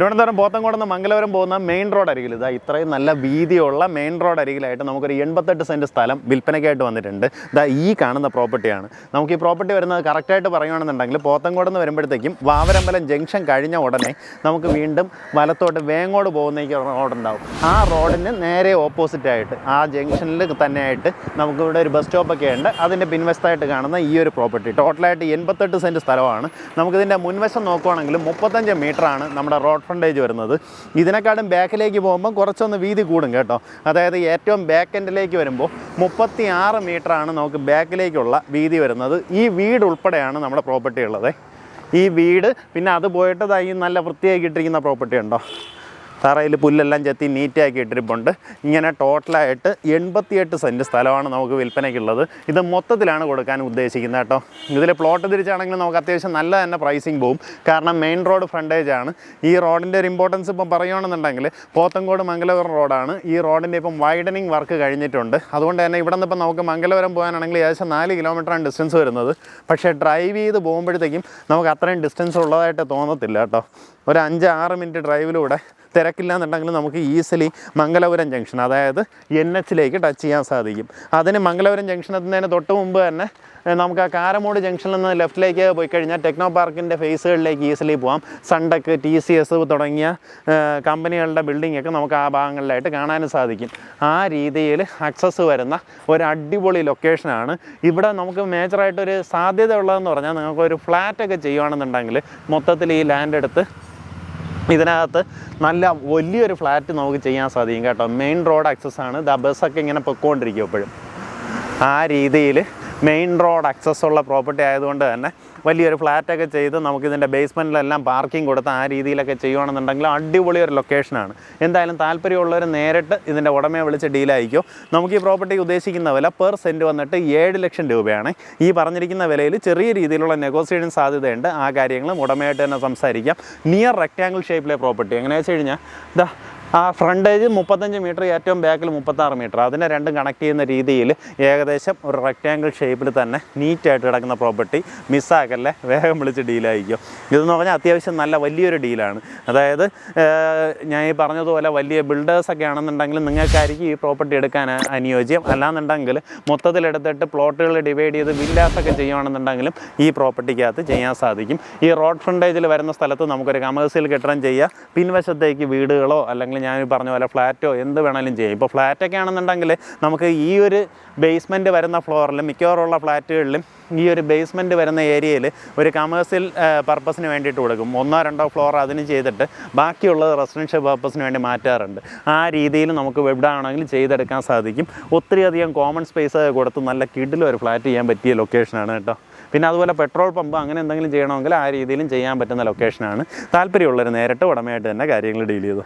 തിരുവനന്തപുരം പോത്തങ്കോട് നിന്ന് മംഗലപുരം പോകുന്ന main road അരികിൽ ഇതാ ഇത്രയും നല്ല വീതിയുള്ള മെയിൻ റോഡ് അരികിലായിട്ട് നമുക്കൊരു എൺപത്തെട്ട് സെന്റ് സ്ഥലം വിൽപ്പനയ്ക്കായിട്ട് വന്നിട്ടുണ്ട്. ഇതാ ഈ കാണുന്ന പ്രോപ്പർട്ടിയാണ് നമുക്ക് ഈ പ്രോപ്പർട്ടി വരുന്നത് കറക്റ്റായിട്ട് പറയുകയാണെന്നുണ്ടെങ്കിൽ പോത്തങ്കോട് നിന്ന് വരുമ്പോഴത്തേക്കും വാവരമ്പലം ജംഗ്ഷൻ കഴിഞ്ഞ ഉടനെ നമുക്ക് വീണ്ടും വലത്തോട്ട് വേങ്ങോട് പോകുന്നേക്ക് റോഡുണ്ടാവും ആ റോഡിന് നേരെ ഓപ്പോസിറ്റായിട്ട് ആ ജംഗ്ഷനിൽ തന്നെയായിട്ട് നമുക്ക് ഇവിടെ ഒരു ബസ് സ്റ്റോപ്പൊക്കെ ഉണ്ട്. അതിന്റെ പിൻവശത്തായിട്ട് കാണുന്ന ഈ ഒരു പ്രോപ്പർട്ടി ടോട്ടലായിട്ട് എൺപത്തെട്ട് സെന്റ് സ്ഥലമാണ്. നമുക്കിതിന്റെ മുൻവശം നോക്കുവാണെങ്കിൽ മുപ്പത്തഞ്ച് മീറ്ററാണ് നമ്മുടെ റോഡ് ഫ്രണ്ടേജ് വരുന്നത്. ഇതിനെക്കാളും ബാക്കിലേക്ക് പോകുമ്പോൾ കുറച്ചൊന്ന് വീതി കൂടും കേട്ടോ. അതായത് ഏറ്റവും ബാക്ക് എൻഡിലേക്ക് വരുമ്പോൾ മുപ്പത്തി ആറ് മീറ്ററാണ് നമുക്ക് ബാക്കിലേക്കുള്ള വീതി വരുന്നത്. ഈ വീട് ഉൾപ്പെടെയാണ് നമ്മുടെ പ്രോപ്പർട്ടി ഉള്ളത്. ഈ വീട് പിന്നെ അത് പോയിട്ട് ഈ നല്ല വൃത്തിയാക്കി പ്രോപ്പർട്ടി ഉണ്ടോ? തറയിൽ പുല്ലെല്ലാം ചെത്തി നീറ്റാക്കി ഇട്ടിരിപ്പുണ്ട്. ഇങ്ങനെ ടോട്ടലായിട്ട് എൺപത്തിയെട്ട് സെന്റ് സ്ഥലമാണ് നമുക്ക് വിൽപ്പനയ്ക്കുള്ളത്. ഇത് മൊത്തത്തിലാണ് കൊടുക്കാൻ ഉദ്ദേശിക്കുന്നത് കേട്ടോ. ഇതിൽ പ്ലോട്ട് തിരിച്ചാണെങ്കിൽ നമുക്ക് അത്യാവശ്യം നല്ല തന്നെ പ്രൈസിങ് പോവും. കാരണം മെയിൻ റോഡ് ഫ്രണ്ടേജ് ആണ്. ഈ റോഡിന്റെ ഒരു ഇമ്പോർട്ടൻസ് ഇപ്പം പറയുകയാണെന്നുണ്ടെങ്കിൽ പോത്തങ്കോട് മംഗലപുരം റോഡാണ് ഈ റോഡിന്റെ ഇപ്പം വൈഡനിങ് വർക്ക് കഴിഞ്ഞിട്ടുണ്ട്. അതുകൊണ്ട് തന്നെ ഇവിടെ നിന്ന് ഇപ്പം നമുക്ക് മംഗലപുരം പോകാനാണെങ്കിൽ ഏകദേശം നാല് കിലോമീറ്ററാണ് ഡിസ്റ്റൻസ് വരുന്നത്. പക്ഷേ ഡ്രൈവ് ചെയ്ത് പോകുമ്പോഴത്തേക്കും നമുക്ക് അത്രയും ഡിസ്റ്റൻസ് ഉള്ളതായിട്ട് തോന്നത്തില്ല കേട്ടോ. ഒരു അഞ്ച് ആറ് മിനിറ്റ് ഡ്രൈവിലൂടെ തിരക്കില്ല എന്നുണ്ടെങ്കിൽ നമുക്ക് ഈസിലി മംഗലപുരം ജംഗ്ഷൻ അതായത് എൻ എച്ചിലേക്ക് ടച്ച് ചെയ്യാൻ സാധിക്കും. അതിന് മംഗലപുരം ജംഗ്ഷൻ എത്തുന്നതിന് തൊട്ട് മുമ്പ് തന്നെ നമുക്ക് ആ കാരമോട് ജംഗ്ഷനിൽ നിന്ന് ലെഫ്റ്റിലേക്ക് പോയി കഴിഞ്ഞാൽ ടെക്നോ പാർക്കിന്റെ ഫേസുകളിലേക്ക് ഈസിലി പോകാം സൺടെക് ടി സി എസ് തുടങ്ങിയ കമ്പനികളുടെ ബിൽഡിംഗ് ഒക്കെ നമുക്ക് ആ ഭാഗങ്ങളിലായിട്ട് കാണാനും സാധിക്കും. ആ രീതിയിൽ അക്സസ് വരുന്ന ഒരു അടിപൊളി ലൊക്കേഷനാണ് ഇവിടെ നമുക്ക് മേജറായിട്ടൊരു സാധ്യത ഉള്ളതെന്ന് പറഞ്ഞാൽ നിങ്ങൾക്ക് ഒരു ഫ്ലാറ്റൊക്കെ ചെയ്യുകയാണെന്നുണ്ടെങ്കിൽ മൊത്തത്തിൽ ഈ ലാൻഡ് എടുത്ത് ഇതിനകത്ത് നല്ല വലിയൊരു ഫ്ലാറ്റ് നമുക്ക് ചെയ്യാൻ സാധിക്കും കേട്ടോ. മെയിൻ റോഡ് ആക്സസ് ആണ്. ദ ബസ്സൊക്കെ ഇങ്ങനെ പൊയ്ക്കൊണ്ടിരിക്കും എപ്പോഴും. ആ രീതിയിൽ മെയിൻ റോഡ് ആക്സസ് ഉള്ള പ്രോപ്പർട്ടി ആയതുകൊണ്ട് തന്നെ വലിയൊരു ഫ്ലാറ്റൊക്കെ ചെയ്ത് നമുക്കിതിന്റെ ബേസ്മെന്റിലെല്ലാം പാർക്കിംഗ് കൊടുത്ത് ആ രീതിയിലൊക്കെ ചെയ്യുകയാണെന്നുണ്ടെങ്കിൽ അടിപൊളി ഒരു ലൊക്കേഷനാണ് എന്തായാലും താല്പര്യമുള്ളവർ നേരിട്ട് ഇതിന്റെ ഉടമയെ വിളിച്ച് ഡീലായിരിക്കും നമുക്ക് ഈ പ്രോപ്പർട്ടി ഉദ്ദേശിക്കുന്ന വില പെർ സെന്റ് വന്നിട്ട് ഏഴ് ലക്ഷം രൂപയാണ്. ഈ പറഞ്ഞിരിക്കുന്ന വിലയിൽ ചെറിയ രീതിയിലുള്ള നെഗോസിയേഷൻ സാധ്യതയുണ്ട്. ആ കാര്യങ്ങളും ഉടമയായിട്ട് തന്നെ സംസാരിക്കാം. നിയർ റെക്റ്റാങ്കിൾ ഷേപ്പിലെ പ്രോപ്പർട്ടി എങ്ങനെയാ വെച്ച് കഴിഞ്ഞാൽ ഇതാ ആ ഫ്രണ്ടേജ് മുപ്പത്തഞ്ച് മീറ്റർ ഏറ്റവും ബാക്കിൽ മുപ്പത്താറ് മീറ്റർ അതിനെ രണ്ടും കണക്ട് ചെയ്യുന്ന രീതിയിൽ ഏകദേശം ഒരു റെക്റ്റാങ്കിൾ ഷേപ്പിൽ തന്നെ നീറ്റായിട്ട് കിടക്കുന്ന പ്രോപ്പർട്ടി മിസ്സാക്കല്ലേ? വേഗം വിളിച്ച് ഡീലായിരിക്കും ഇതെന്ന് പറഞ്ഞാൽ അത്യാവശ്യം നല്ല വലിയൊരു ഡീലാണ് അതായത് ഞാൻ ഈ പറഞ്ഞതുപോലെ വലിയ ബിൽഡേഴ്സൊക്കെ ആണെന്നുണ്ടെങ്കിൽ നിങ്ങൾക്കായിരിക്കും ഈ പ്രോപ്പർട്ടി എടുക്കാൻ അനുയോജ്യം. അല്ലാന്നുണ്ടെങ്കിൽ മൊത്തത്തിലെടുത്തിട്ട് പ്ലോട്ടുകൾ ഡിവൈഡ് ചെയ്ത് വില്ലാസൊക്കെ ചെയ്യുകയാണെന്നുണ്ടെങ്കിലും ഈ പ്രോപ്പർട്ടിക്കകത്ത് ചെയ്യാൻ സാധിക്കും. ഈ റോഡ് ഫ്രണ്ടേജിൽ വരുന്ന സ്ഥലത്ത് നമുക്കൊരു കമേഴ്സ്യൽ കെട്ടിടം ചെയ്യുക പിൻവശത്തേക്ക് വീടുകളോ അല്ലെങ്കിൽ ഞാൻ പറഞ്ഞ പോലെ ഫ്ലാറ്റോ എന്ത് വേണമെങ്കിലും ചെയ്യാം. ഇപ്പോൾ ഫ്ലാറ്റൊക്കെ ആണെന്നുണ്ടെങ്കിൽ നമുക്ക് ഈ ഒരു ബേസ്മെന്റ് വരുന്ന ഫ്ലോറിലും മിക്കവാറുള്ള ഫ്ലാറ്റുകളിലും ഈ ഒരു ബേസ്മെന്റ് വരുന്ന ഏരിയയിൽ ഒരു കമേഴ്സ്യൽ പർപ്പസിന് വേണ്ടിയിട്ട് കൊടുക്കും. ഒന്നോ രണ്ടോ ഫ്ലോർ അതിന് ചെയ്തിട്ട് ബാക്കിയുള്ളത് റെസിഡൻഷ്യൽ പർപ്പസിന് വേണ്ടി മാറ്റാറുണ്ട്. ആ രീതിയിൽ നമുക്ക് ഇവിടെ ആണെങ്കിൽ ചെയ്തെടുക്കാൻ സാധിക്കും. ഒത്തിരി അധികം കോമൺ സ്പേസ് കൊടുത്ത് നല്ല കിഡിലും ഒരു ഫ്ലാറ്റ് ചെയ്യാൻ പറ്റിയ ലൊക്കേഷനാണ് കേട്ടോ. പിന്നെ അതുപോലെ പെട്രോൾ പമ്പ് അങ്ങനെ എന്തെങ്കിലും ചെയ്യണമെങ്കിൽ ആ രീതിയിലും ചെയ്യാൻ പറ്റുന്ന ലൊക്കേഷനാണ് താല്പര്യമുള്ളവർ നേരിട്ട് ഉടമയായിട്ട് തന്നെ കാര്യങ്ങൾ ഡീൽ ചെയ്തു.